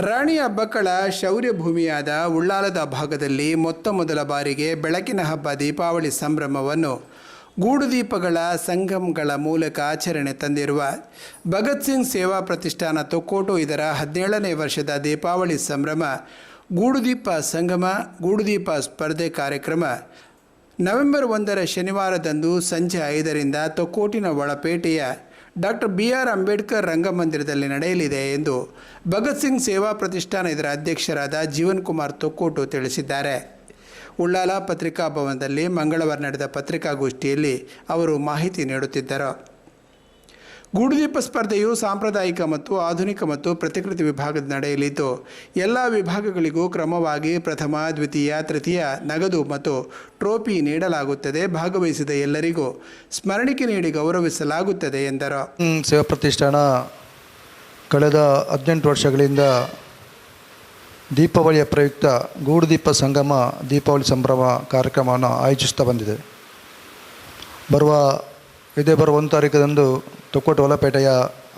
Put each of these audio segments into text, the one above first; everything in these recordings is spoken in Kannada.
ರಾಣಿ ಹಬ್ಬಕ್ಕಳ ಶೌರ್ಯ ಭೂಮಿಯಾದ ಉಳ್ಳಾಲದ ಭಾಗದಲ್ಲಿ ಮೊತ್ತ ಮೊದಲ ಬಾರಿಗೆ ಬೆಳಕಿನ ಹಬ್ಬ ದೀಪಾವಳಿ ಸಂಭ್ರಮವನ್ನು ಗೂಡುದೀಪಗಳ ಸಂಗಮಗಳ ಮೂಲಕ ಆಚರಣೆ ತಂದಿರುವ ಭಗತ್ ಸಿಂಗ್ ಸೇವಾ ಪ್ರತಿಷ್ಠಾನ ತೊಕ್ಕೋಟು ಇದರ ಹದಿನೇಳನೇ ವರ್ಷದ ದೀಪಾವಳಿ ಸಂಭ್ರಮ ಗೂಡುದೀಪ ಸಂಗಮ ಗೂಡುದೀಪ ಸ್ಪರ್ಧೆ ಕಾರ್ಯಕ್ರಮ. ನವೆಂಬರ್ ಒಂದರ ಶನಿವಾರದಂದು ಸಂಜೆ ಐದರಿಂದ ತೊಕ್ಕೋಟಿನ ಒಳಪೇಟೆಯ ಡಾಕ್ಟರ್ ಬಿ ಆರ್ ಅಂಬೇಡ್ಕರ್ ರಂಗಮಂದಿರದಲ್ಲಿ ನಡೆಯಲಿದೆ ಎಂದು ಭಗತ್ ಸಿಂಗ್ ಸೇವಾ ಪ್ರತಿಷ್ಠಾನ ಇದರ ಅಧ್ಯಕ್ಷರಾದ ಜೀವನ್ ಕುಮಾರ್ ತೊಕ್ಕೋಟು ತಿಳಿಸಿದ್ದಾರೆ. ಉಳ್ಳಾಲ ಪತ್ರಿಕಾ ಭವನದಲ್ಲಿ ಮಂಗಳವಾರ ನಡೆದ ಪತ್ರಿಕಾಗೋಷ್ಠಿಯಲ್ಲಿ ಅವರು ಮಾಹಿತಿ ನೀಡುತ್ತಿದ್ದರು. ಗೂಡುದೀಪ ಸ್ಪರ್ಧೆಯು ಸಾಂಪ್ರದಾಯಿಕ ಮತ್ತು ಆಧುನಿಕ ಮತ್ತು ಪ್ರತಿಕೃತಿ ವಿಭಾಗದ ನಡೆಯಲಿದ್ದು ಎಲ್ಲ ವಿಭಾಗಗಳಿಗೂ ಕ್ರಮವಾಗಿ ಪ್ರಥಮ, ದ್ವಿತೀಯ, ತೃತೀಯ ನಗದು ಮತ್ತು ಟ್ರೋಫಿ ನೀಡಲಾಗುತ್ತದೆ ಭಾಗವಹಿಸಿದ ಎಲ್ಲರಿಗೂ. ಸ್ಮರಣಿಕೆ ನೀಡಿ ಗೌರವಿಸಲಾಗುತ್ತದೆ ಎಂದರು. ಸೇವಾ ಪ್ರತಿಷ್ಠಾನ ಕಳೆದ ಹದಿನೆಂಟು ವರ್ಷಗಳಿಂದ ದೀಪಾವಳಿಯ ಪ್ರಯುಕ್ತ ಗೂಡುದೀಪ ಸಂಗಮ ದೀಪಾವಳಿ ಸಂಭ್ರಮ ಕಾರ್ಯಕ್ರಮವನ್ನು ಆಯೋಜಿಸ್ತಾ ಬಂದಿದೆ. ಬರುವ ಇದೇ ಬರುವ ಒಂದು ತಾರೀಕದಂದು ತೊಕ್ಕೋಟು ಹೊಲಪೇಟೆಯ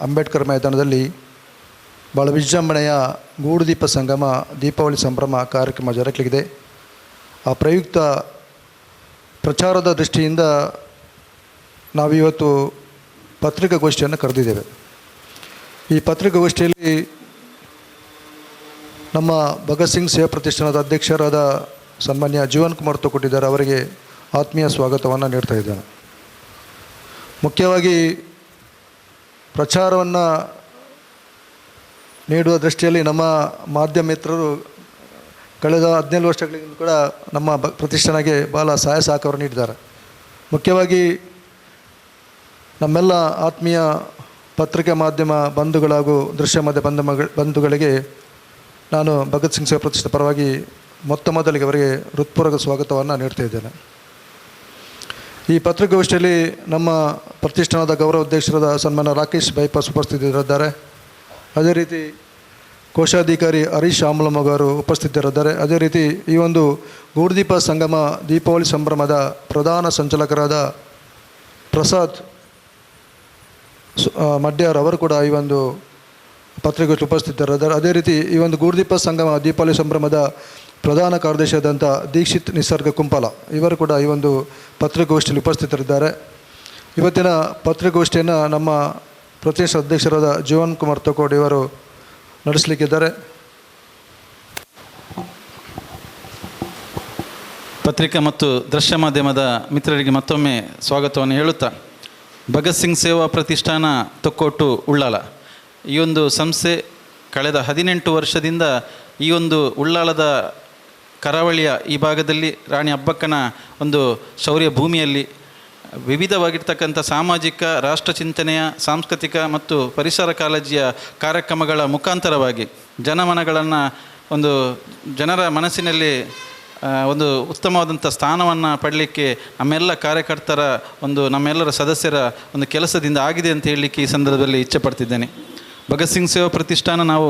ಅಂಬೇಡ್ಕರ್ ಮೈದಾನದಲ್ಲಿ ಭಾಳ ವಿಜೃಂಭಣೆಯ ಗೂಡುದೀಪ ಸಂಗಮ, ದೀಪಾವಳಿ ಸಂಭ್ರಮ ಕಾರ್ಯಕ್ರಮ ಜರುಗಲಿದೆ ಆ ಪ್ರಯುಕ್ತ ಪ್ರಚಾರದ ದೃಷ್ಟಿಯಿಂದ ನಾವಿವತ್ತು ಪತ್ರಿಕಾಗೋಷ್ಠಿಯನ್ನು ಕರೆದಿದ್ದೇವೆ. ಈ ಪತ್ರಿಕಾಗೋಷ್ಠಿಯಲ್ಲಿ ನಮ್ಮ ಭಗತ್ ಸಿಂಗ್ ಸೇವಾ ಪ್ರತಿಷ್ಠಾನದ ಅಧ್ಯಕ್ಷರಾದ ಸನ್ಮಾನ್ಯ ಜೀವನ್ ಕುಮಾರ್ ತೊಕೊಟ್ಟಿದ್ದಾರೆ ಅವರಿಗೆ ಆತ್ಮೀಯ ಸ್ವಾಗತವನ್ನು ನೀಡ್ತಾ ಇದ್ದೇನೆ. ಮುಖ್ಯವಾಗಿ ಪ್ರಚಾರವನ್ನು ನೀಡುವ ದೃಷ್ಟಿಯಲ್ಲಿ ನಮ್ಮ ಮಾಧ್ಯಮ ಮಿತ್ರರು ಕಳೆದ ಹದಿನೇಳು ವರ್ಷಗಳಿಂದ ಕೂಡ ನಮ್ಮ ಬ ಪ್ರತಿಷ್ಠಾನಕ್ಕೆ ಭಾಳ ಸಹಾಯ ಸಹಕಾರ ನೀಡಿದ್ದಾರೆ. ಮುಖ್ಯವಾಗಿ ನಮ್ಮೆಲ್ಲ ಆತ್ಮೀಯ ಪತ್ರಿಕೆ ಮಾಧ್ಯಮ ಬಂಧುಗಳಾಗೂ ದೃಶ್ಯ ಮಾಧ್ಯಮ ಬಂಧು ಬಂಧುಗಳಿಗೆ ನಾನು ಭಗತ್ ಸಿಂಗ್ ಸೇವಾ ಪ್ರತಿಷ್ಠೆ ಪರವಾಗಿ ಮೊತ್ತ ಮೊದಲಿಗೆ ಅವರಿಗೆ ಹೃತ್ಪೂರ್ವಕ ಸ್ವಾಗತವನ್ನು ನೀಡ್ತಾ ಇದ್ದೇನೆ. ಈ ಪತ್ರಿಕಾಗೋಷ್ಠಿಯಲ್ಲಿ ನಮ್ಮ ಪ್ರತಿಷ್ಠಾನದ ಗೌರವ ಅಧ್ಯಕ್ಷರಾದ ಸನ್ಮಾನ ರಾಕೇಶ್ ಬೈಪಾಸ್ ಉಪಸ್ಥಿತರಿದ್ದಾರೆ. ಅದೇ ರೀತಿ ಕೋಶಾಧಿಕಾರಿ ಹರೀಶ್ ಆಮಲಮಗ ಅವರು ಉಪಸ್ಥಿತರಿದ್ದಾರೆ. ಅದೇ ರೀತಿ ಈ ಒಂದು ಗೂಡುದೀಪ ಸಂಗಮ ದೀಪಾವಳಿ ಸಂಭ್ರಮದ ಪ್ರಧಾನ ಸಂಚಾಲಕರಾದ ಪ್ರಸಾದ್ ಮಡ್ಯಾರ್ ಅವರು ಕೂಡ ಈ ಒಂದು ಪತ್ರಿಕೆಯಲ್ಲಿ ಉಪಸ್ಥಿತರಿದ್ದಾರೆ. ಅದೇ ರೀತಿ ಈ ಒಂದು ಗೂಡುದೀಪ ಸಂಗಮ ದೀಪಾವಳಿ ಸಂಭ್ರಮದ ಪ್ರಧಾನ ಕಾರ್ಯದರ್ಶಿಯಾದಂಥ ದೀಕ್ಷಿತ್ ನಿಸರ್ಗ ಕುಂಪಲ. ಇವರು ಕೂಡ ಈ ಒಂದು ಪತ್ರಿಕಾಗೋಷ್ಠಿಯಲ್ಲಿ ಉಪಸ್ಥಿತರಿದ್ದಾರೆ. ಇವತ್ತಿನ ಪತ್ರಿಕಾಗೋಷ್ಠಿಯನ್ನು ನಮ್ಮ ಪ್ರತಿಷ್ಠ ಅಧ್ಯಕ್ಷರಾದ ಜೀವನ್ ಕುಮಾರ್ ತಕೋಡ್ ಇವರು ನಡೆಸಲಿಕ್ಕಿದ್ದಾರೆ. ಪತ್ರಿಕಾ ಮತ್ತು ದೃಶ್ಯ ಮಾಧ್ಯಮದ ಮಿತ್ರರಿಗೆ ಮತ್ತೊಮ್ಮೆ ಸ್ವಾಗತವನ್ನು ಹೇಳುತ್ತಾ, ಭಗತ್ ಸಿಂಗ್ ಸೇವಾ ಪ್ರತಿಷ್ಠಾನ ತೊಕ್ಕೋಟು ಉಳ್ಳಾಲ. ಈ ಒಂದು ಸಂಸ್ಥೆ ಕಳೆದ ಹದಿನೆಂಟು ವರ್ಷದಿಂದ ಈ ಒಂದು ಉಳ್ಳಾಲದ ಕರಾವಳಿಯ ಈ ಭಾಗದಲ್ಲಿ ರಾಣಿ ಅಬ್ಬಕ್ಕನ ಒಂದು ಶೌರ್ಯ ಭೂಮಿಯಲ್ಲಿ ವಿವಿಧವಾಗಿರ್ತಕ್ಕಂಥ ಸಾಮಾಜಿಕ, ರಾಷ್ಟ್ರ ಚಿಂತನೆಯ, ಸಾಂಸ್ಕೃತಿಕ ಮತ್ತು ಪರಿಸರ ಕಾಳಜಿಯ ಕಾರ್ಯಕ್ರಮಗಳ ಮುಖಾಂತರವಾಗಿ ಜನಮನಗಳನ್ನು ಒಂದು ಜನರ ಮನಸ್ಸಿನಲ್ಲಿ ಒಂದು ಉತ್ತಮವಾದಂಥ ಸ್ಥಾನವನ್ನು ಪಡಲಿಕ್ಕೆ ನಮ್ಮೆಲ್ಲ ಕಾರ್ಯಕರ್ತರ ಒಂದು ನಮ್ಮೆಲ್ಲರ ಸದಸ್ಯರ ಒಂದು ಕೆಲಸದಿಂದ ಆಗಿದೆ ಅಂತ ಹೇಳಲಿಕ್ಕೆ ಈ ಸಂದರ್ಭದಲ್ಲಿ ಇಚ್ಛೆ ಪಡ್ತಿದ್ದೇನೆ. ಭಗತ್ ಸಿಂಗ್ ಸೇವಾ ಪ್ರತಿಷ್ಠಾನ ನಾವು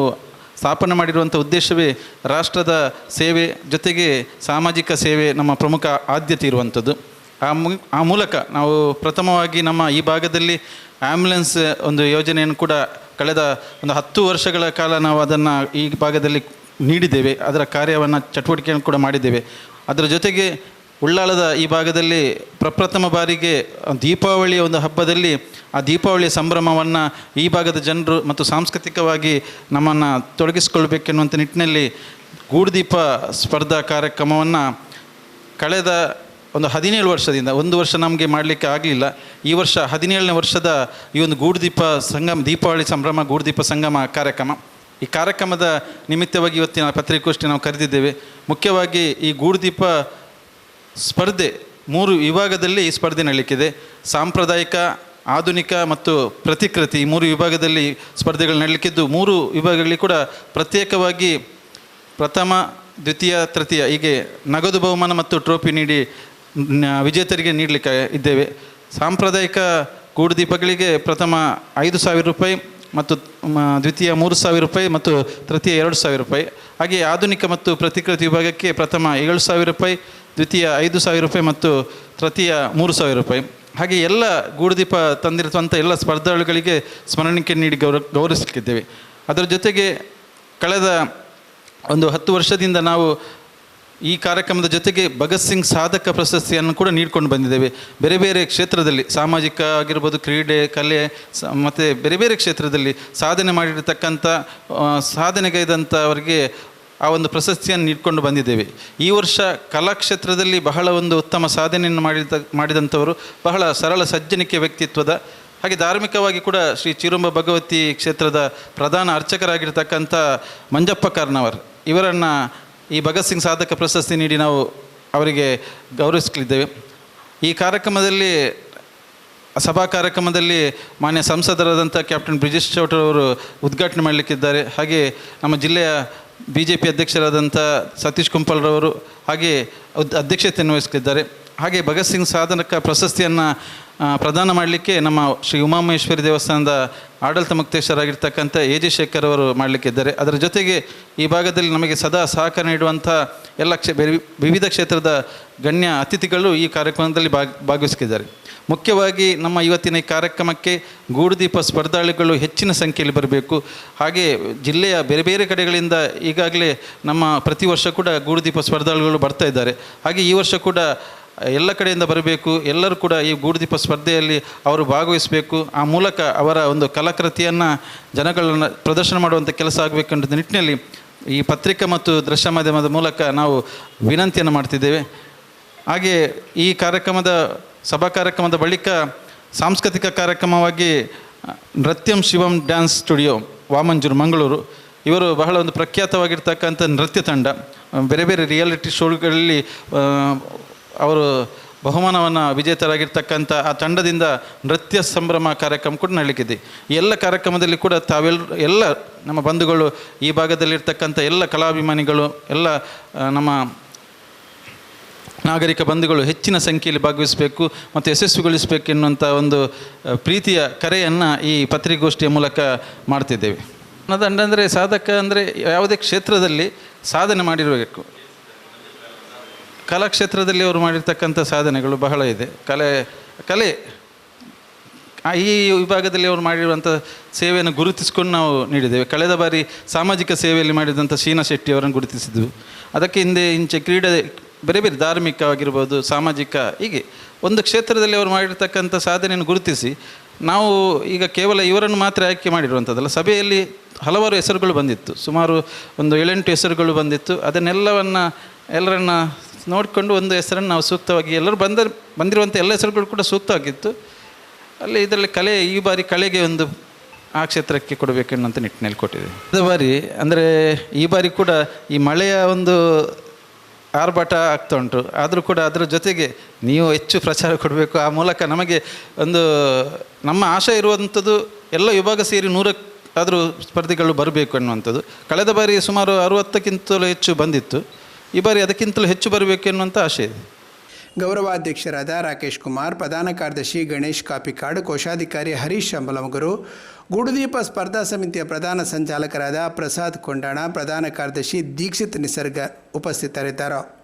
ಸ್ಥಾಪನೆ ಮಾಡಿರುವಂಥ ಉದ್ದೇಶವೇ ರಾಷ್ಟ್ರದ ಸೇವೆ ಜೊತೆಗೆ ಸಾಮಾಜಿಕ ಸೇವೆ ನಮ್ಮ ಪ್ರಮುಖ ಆದ್ಯತೆ ಇರುವಂಥದ್ದು. ಆ ಮು, ಆ ಮೂಲಕ ನಾವು ಪ್ರಥಮವಾಗಿ ನಮ್ಮ ಈ ಭಾಗದಲ್ಲಿ ಆ್ಯಂಬುಲೆನ್ಸ್ ಒಂದು ಯೋಜನೆಯನ್ನು ಕೂಡ ಕಳೆದ ಒಂದು ಹತ್ತು ವರ್ಷಗಳ ಕಾಲ ನಾವು ಅದನ್ನು ಈ ಭಾಗದಲ್ಲಿ ನೀಡಿದ್ದೇವೆ. ಅದರ ಕಾರ್ಯವನ್ನು ಚಟುವಟಿಕೆಯನ್ನು ಕೂಡ ಮಾಡಿದ್ದೇವೆ. ಅದರ ಜೊತೆಗೆ ಉಳ್ಳಾಲದ ಈ ಭಾಗದಲ್ಲಿ ಪ್ರಪ್ರಥಮ ಬಾರಿಗೆ ದೀಪಾವಳಿಯ ಒಂದು ಹಬ್ಬದಲ್ಲಿ ಆ ದೀಪಾವಳಿಯ ಸಂಭ್ರಮವನ್ನು ಈ ಭಾಗದ ಜನರು ಮತ್ತು ಸಾಂಸ್ಕೃತಿಕವಾಗಿ ನಮ್ಮನ್ನು ತೊಡಗಿಸಿಕೊಳ್ಬೇಕೆನ್ನುವಂಥ ನಿಟ್ಟಿನಲ್ಲಿ ಗೂಡುದೀಪ ಸ್ಪರ್ಧಾ ಕಾರ್ಯಕ್ರಮವನ್ನು ಕಳೆದ ಒಂದು ಹದಿನೇಳು ವರ್ಷದಿಂದ, ಒಂದು ವರ್ಷ ನಮಗೆ ಮಾಡಲಿಕ್ಕೆ ಆಗಲಿಲ್ಲ. ಈ ವರ್ಷ ಹದಿನೇಳನೇ ವರ್ಷದ ಈ ಒಂದು ಗೂಡುದೀಪ ಸಂಗಮ, ದೀಪಾವಳಿ ಸಂಭ್ರಮ, ಗೂಡುದೀಪ ಸಂಗಮ ಕಾರ್ಯಕ್ರಮ. ಈ ಕಾರ್ಯಕ್ರಮದ ನಿಮಿತ್ತವಾಗಿ ಇವತ್ತಿನ ಪತ್ರಿಕೋಷ್ಠಿ ನಾವು ಕರೆದಿದ್ದೇವೆ. ಮುಖ್ಯವಾಗಿ ಈ ಗೂಡುದೀಪ ಸ್ಪರ್ಧೆ, ಮೂರು ವಿಭಾಗದಲ್ಲಿ ಈ ಸ್ಪರ್ಧೆ ನಡೀಲಿಕ್ಕಿದೆ. ಸಾಂಪ್ರದಾಯಿಕ, ಆಧುನಿಕ ಮತ್ತು ಪ್ರತಿಕೃತಿ ಮೂರು ವಿಭಾಗದಲ್ಲಿ ಸ್ಪರ್ಧೆಗಳು ನಡೀಲಿಕ್ಕಿದ್ದು. ಮೂರು ವಿಭಾಗಗಳಲ್ಲಿ ಕೂಡ ಪ್ರತ್ಯೇಕವಾಗಿ ಪ್ರಥಮ, ದ್ವಿತೀಯ, ತೃತೀಯ ಹೀಗೆ ನಗದು ಬಹುಮಾನ ಮತ್ತು ಟ್ರೋಫಿ ನೀಡಿ ವಿಜೇತರಿಗೆ ನೀಡಲಿಕ್ಕೆ ಇದ್ದೇವೆ. ಸಾಂಪ್ರದಾಯಿಕ ಗೂಡುದೀಪಗಳಿಗೆ ಪ್ರಥಮ ಐದು ಸಾವಿರ ರೂಪಾಯಿ ಮತ್ತು ದ್ವಿತೀಯ ಮೂರು ಸಾವಿರ ರೂಪಾಯಿ ಮತ್ತು ತೃತೀಯ ಎರಡು ಸಾವಿರ ರೂಪಾಯಿ. ಹಾಗೆ ಆಧುನಿಕ ಮತ್ತು ಪ್ರತಿಕೃತಿ ವಿಭಾಗಕ್ಕೆ ಪ್ರಥಮ ಏಳು ಸಾವಿರ ರೂಪಾಯಿ ದ್ವಿತೀಯ ಐದು ಸಾವಿರ ರೂಪಾಯಿ ಮತ್ತು ತೃತೀಯ ಮೂರು ಸಾವಿರ ರೂಪಾಯಿ. ಹಾಗೆ ಎಲ್ಲ ಗೂಡುದೀಪ ತಂದಿರುವಂಥ ಎಲ್ಲ ಸ್ಪರ್ಧಾಳುಗಳಿಗೆ ಸ್ಮರಣಿಕೆ ನೀಡಿ ಗೌರ, ಗೌರವಿಸಲಿಕ್ಕಿದ್ದೇವೆ. ಅದರ ಜೊತೆಗೆ ಕಳೆದ ಒಂದು ಹತ್ತು ವರ್ಷದಿಂದ ನಾವು ಈ ಕಾರ್ಯಕ್ರಮದ ಜೊತೆಗೆ ಭಗತ್ ಸಿಂಗ್ ಸಾಧಕ ಪ್ರಶಸ್ತಿಯನ್ನು ಕೂಡ ನೀಡಿಕೊಂಡು ಬಂದಿದ್ದೇವೆ. ಬೇರೆ ಬೇರೆ ಕ್ಷೇತ್ರದಲ್ಲಿ ಸಾಮಾಜಿಕ ಆಗಿರ್ಬೋದು, ಕ್ರೀಡೆ, ಕಲೆ ಮತ್ತು ಬೇರೆ ಬೇರೆ ಕ್ಷೇತ್ರದಲ್ಲಿ ಸಾಧನೆ ಮಾಡಿರ್ತಕ್ಕಂಥ ಸಾಧನೆಗೈದಂಥವರಿಗೆ ಆ ಒಂದು ಪ್ರಶಸ್ತಿಯನ್ನು ಇಟ್ಕೊಂಡು ಬಂದಿದ್ದೇವೆ. ಈ ವರ್ಷ ಕಲಾಕ್ಷೇತ್ರದಲ್ಲಿ ಬಹಳ ಒಂದು ಉತ್ತಮ ಸಾಧನೆಯನ್ನು ಮಾಡಿದ, ಮಾಡಿದಂಥವರು ಬಹಳ ಸರಳ ಸಜ್ಜನಿಕೆ ವ್ಯಕ್ತಿತ್ವದ ಹಾಗೆ ಧಾರ್ಮಿಕವಾಗಿ ಕೂಡ ಶ್ರೀ ಚಿರುಂಬ ಭಗವತಿ ಕ್ಷೇತ್ರದ ಪ್ರಧಾನ ಅರ್ಚಕರಾಗಿರ್ತಕ್ಕಂಥ ಮಂಜಪ್ಪ ಕಾರ್ನವರ್ ಇವರನ್ನು ಈ ಭಗತ್ ಸಿಂಗ್ ಸಾಧಕ ಪ್ರಶಸ್ತಿ ನೀಡಿ ನಾವು ಅವರಿಗೆ ಗೌರವಿಸಲಿದ್ದೇವೆ. ಈ ಕಾರ್ಯಕ್ರಮದಲ್ಲಿ, ಸಭಾ ಕಾರ್ಯಕ್ರಮದಲ್ಲಿ ಮಾನ್ಯ ಸಂಸದರಾದಂಥ ಕ್ಯಾಪ್ಟನ್ ಬ್ರಿಜೇಶ್ ಚೌಟ್ರವರು ಉದ್ಘಾಟನೆ ಮಾಡಲಿಕ್ಕಿದ್ದಾರೆ. ಹಾಗೆ ನಮ್ಮ ಜಿಲ್ಲೆಯ ಬಿ ಜೆ ಪಿ ಅಧ್ಯಕ್ಷರಾದಂಥ ಸತೀಶ್ ಕುಂಪಲ್ರವರು ಹಾಗೆ ಅಧ್ಯಕ್ಷತೆಯನ್ನು ವಹಿಸಲಿದ್ದಾರೆ. ಹಾಗೆ ಭಗತ್ ಸಿಂಗ್ ಸಾಧನಕ ಪ್ರಶಸ್ತಿಯನ್ನು ಪ್ರದಾನ ಮಾಡಲಿಕ್ಕೆ ನಮ್ಮ ಶ್ರೀ ಉಮಾಮಹೇಶ್ವರಿ ದೇವಸ್ಥಾನದ ಆಡಳಿತ ಮುಕ್ತೇಶ್ವರಾಗಿರ್ತಕ್ಕಂಥ ಎ ಜಿ ಶೇಖರ್ ಅವರು ಮಾಡಲಿಕ್ಕಿದ್ದಾರೆ ಅದರ ಜೊತೆಗೆ ಈ ಭಾಗದಲ್ಲಿ ನಮಗೆ ಸದಾ ಸಹಕಾರ ನೀಡುವಂಥ ಎಲ್ಲ ಕ್ಷೇ ವಿವಿಧ ಕ್ಷೇತ್ರದ ಗಣ್ಯ ಅತಿಥಿಗಳು ಈ ಕಾರ್ಯಕ್ರಮದಲ್ಲಿ ಭಾಗ ಭಾಗವಹಿಸಿದ್ದಾರೆ ಮುಖ್ಯವಾಗಿ ನಮ್ಮ ಇವತ್ತಿನ ಈ ಕಾರ್ಯಕ್ರಮಕ್ಕೆ ಗೂಡುದೀಪ ಸ್ಪರ್ಧಾಳುಗಳು ಹೆಚ್ಚಿನ ಸಂಖ್ಯೆಯಲ್ಲಿ ಬರಬೇಕು. ಹಾಗೆ ಜಿಲ್ಲೆಯ ಬೇರೆ ಬೇರೆ ಕಡೆಗಳಿಂದ ಈಗಾಗಲೇ ನಮ್ಮ ಪ್ರತಿ ವರ್ಷ ಕೂಡ ಗೂಡುದೀಪ ಸ್ಪರ್ಧಾಳುಗಳು ಬರ್ತಾ ಇದ್ದಾರೆ. ಹಾಗೆ ಈ ವರ್ಷ ಕೂಡ ಎಲ್ಲ ಕಡೆಯಿಂದ ಬರಬೇಕು. ಎಲ್ಲರೂ ಕೂಡ ಈ ಗೂಡುದೀಪ ಸ್ಪರ್ಧೆಯಲ್ಲಿ ಅವರು ಭಾಗವಹಿಸಬೇಕು. ಆ ಮೂಲಕ ಅವರ ಒಂದು ಕಲಾಕೃತಿಯನ್ನು ಜನಗಳನ್ನು ಪ್ರದರ್ಶನ ಮಾಡುವಂಥ ಕೆಲಸ ಆಗಬೇಕೆಂಬ ನಿಟ್ಟಿನಲ್ಲಿ ಈ ಪತ್ರಿಕಾ ಮತ್ತು ದೃಶ್ಯ ಮಾಧ್ಯಮದ ಮೂಲಕ ನಾವು ವಿನಂತಿಯನ್ನು ಮಾಡ್ತಿದ್ದೇವೆ. ಹಾಗೆ ಈ ಕಾರ್ಯಕ್ರಮದ ಸಭಾ ಕಾರ್ಯಕ್ರಮದ ಬಳಿಕ ಸಾಂಸ್ಕೃತಿಕ ಕಾರ್ಯಕ್ರಮವಾಗಿ ನೃತ್ಯಂ ಶಿವಂ ಡ್ಯಾನ್ಸ್ ಸ್ಟುಡಿಯೋ, ವಾಮಂಜೂರು, ಮಂಗಳೂರು, ಇವರು ಬಹಳ ಒಂದು ಪ್ರಖ್ಯಾತವಾಗಿರ್ತಕ್ಕಂಥ ನೃತ್ಯ ತಂಡ. ಬೇರೆ ಬೇರೆ ರಿಯಾಲಿಟಿ ಶೋಗಳಲ್ಲಿ ಅವರು ಬಹುಮಾನವನ್ನು ವಿಜೇತರಾಗಿರ್ತಕ್ಕಂಥ ಆ ತಂಡದಿಂದ ನೃತ್ಯ ಸಂಭ್ರಮ ಕಾರ್ಯಕ್ರಮ ಕೂಡ ನಡೀಲಿಕ್ಕಿದೆ. ಎಲ್ಲ ಕಾರ್ಯಕ್ರಮದಲ್ಲಿ ಕೂಡ ತಾವೆಲ್ಲ ಎಲ್ಲ ನಮ್ಮ ಬಂಧುಗಳು ಈ ಭಾಗದಲ್ಲಿರ್ತಕ್ಕಂಥ ಎಲ್ಲ ಕಲಾಭಿಮಾನಿಗಳು, ಎಲ್ಲ ನಮ್ಮ ನಾಗರಿಕ ಬಂಧುಗಳು ಹೆಚ್ಚಿನ ಸಂಖ್ಯೆಯಲ್ಲಿ ಭಾಗವಹಿಸಬೇಕು ಮತ್ತು ಯಶಸ್ವಿಗೊಳಿಸಬೇಕು ಎನ್ನುವಂಥ ಒಂದು ಪ್ರೀತಿಯ ಕರೆಯನ್ನು ಈ ಪತ್ರಿಕೋಷ್ಠಿಯ ಮೂಲಕ ಮಾಡ್ತಿದ್ದೇವೆ. ಅಂದರೆ ಸಾಧಕ ಅಂದರೆ ಯಾವುದೇ ಕ್ಷೇತ್ರದಲ್ಲಿ ಸಾಧನೆ ಮಾಡಿರಬೇಕು. ಕಲಾಕ್ಷೇತ್ರದಲ್ಲಿ ಅವರು ಮಾಡಿರ್ತಕ್ಕಂಥ ಸಾಧನೆಗಳು ಬಹಳ ಇದೆ. ಕಲೆ ಕಲೆ ಈ ವಿಭಾಗದಲ್ಲಿ ಅವರು ಮಾಡಿರುವಂಥ ಸೇವೆಯನ್ನು ಗುರುತಿಸಿಕೊಂಡು ನಾವು ನೀಡಿದ್ದೇವೆ. ಕಳೆದ ಬಾರಿ ಸಾಮಾಜಿಕ ಸೇವೆಯಲ್ಲಿ ಮಾಡಿದಂಥ ಶೀನಾ ಶೆಟ್ಟಿ ಅವರನ್ನು ಗುರುತಿಸಿದ್ವು. ಅದಕ್ಕೆ ಹಿಂದೆ ಇಂಚೆ ಕ್ರೀಡೆ ಬೇರೆ ಬೇರೆ ಧಾರ್ಮಿಕವಾಗಿರ್ಬೋದು, ಸಾಮಾಜಿಕ, ಹೀಗೆ ಒಂದು ಕ್ಷೇತ್ರದಲ್ಲಿ ಅವರು ಮಾಡಿರ್ತಕ್ಕಂಥ ಸಾಧನೆಯನ್ನು ಗುರುತಿಸಿ, ನಾವು ಈಗ ಕೇವಲ ಇವರನ್ನು ಮಾತ್ರ ಆಯ್ಕೆ ಮಾಡಿರುವಂಥದ್ದಲ್ಲ, ಸಭೆಯಲ್ಲಿ ಹಲವಾರು ಹೆಸರುಗಳು ಬಂದಿತ್ತು. ಸುಮಾರು ಒಂದು ಏಳೆಂಟು ಹೆಸರುಗಳು ಬಂದಿತ್ತು. ಅದನ್ನೆಲ್ಲವನ್ನು ಎಲ್ಲರನ್ನ ನೋಡಿಕೊಂಡು ಒಂದು ಹೆಸರನ್ನು ನಾವು ಸೂಕ್ತವಾಗಿ, ಎಲ್ಲರೂ ಬಂದ, ಬಂದಿರುವಂಥ ಎಲ್ಲ ಹೆಸರುಗಳು ಕೂಡ ಸೂಕ್ತವಾಗಿತ್ತು. ಅಲ್ಲಿ ಇದರಲ್ಲಿ ಕಲೆ, ಈ ಬಾರಿ ಕಲೆಗೆ ಒಂದು ಆ ಕ್ಷೇತ್ರಕ್ಕೆ ಕೊಡಬೇಕೆನ್ನುವಂಥ ನಿಟ್ಟಿನಲ್ಲಿ ಕೊಟ್ಟಿದೆ ಈ ಬಾರಿ, ಅಂದರೆ ಈ ಬಾರಿ ಕೂಡ ಈ ಮಳೆಯ ಒಂದು ಆರ್ಭಟ ಆಗ್ತಾ ಉಂಟು. ಆದರೂ ಕೂಡ ಅದರ ಜೊತೆಗೆ ನೀವು ಹೆಚ್ಚು ಪ್ರಚಾರ ಕೊಡಬೇಕು. ಆ ಮೂಲಕ ನಮಗೆ ಒಂದು ನಮ್ಮ ಆಶಯ ಇರುವಂಥದ್ದು ಎಲ್ಲ ವಿಭಾಗ ಸೇರಿ ನೂರಕ್ಕಾದರೂ ಸ್ಪರ್ಧಿಗಳು ಬರಬೇಕು ಅನ್ನುವಂಥದ್ದು. ಕಳೆದ ಬಾರಿ ಸುಮಾರು ಅರುವತ್ತಕ್ಕಿಂತಲೂ ಹೆಚ್ಚು ಬಂದಿತ್ತು. ಈ ಬಾರಿ ಅದಕ್ಕಿಂತಲೂ ಹೆಚ್ಚು ಬರಬೇಕು ಎನ್ನುವಂಥ ಆಶೆ ಇದೆ. ಗೌರವಾಧ್ಯಕ್ಷರಾದ ರಾಕೇಶ್ ಕುಮಾರ್, ಪ್ರಧಾನ ಕಾರ್ಯದರ್ಶಿ ಗಣೇಶ್ ಕಾಪಿಕಾಡ್, ಕೋಶಾಧಿಕಾರಿ ಹರೀಶ್ ಅಂಬಲಮಗರು ಗೂಡುದೀಪ ಸ್ಪರ್ಧಾ ಸಮಿತಿಯ ಪ್ರಧಾನ ಸಂಚಾಲಕರಾದ ಪ್ರಸಾದ್ ಕೊಂಡಾಣ, ಪ್ರಧಾನ ಕಾರ್ಯದರ್ಶಿ ದೀಕ್ಷಿತ್ ನಿಸರ್ಗ ಉಪಸ್ಥಿತರಿದ್ದರು.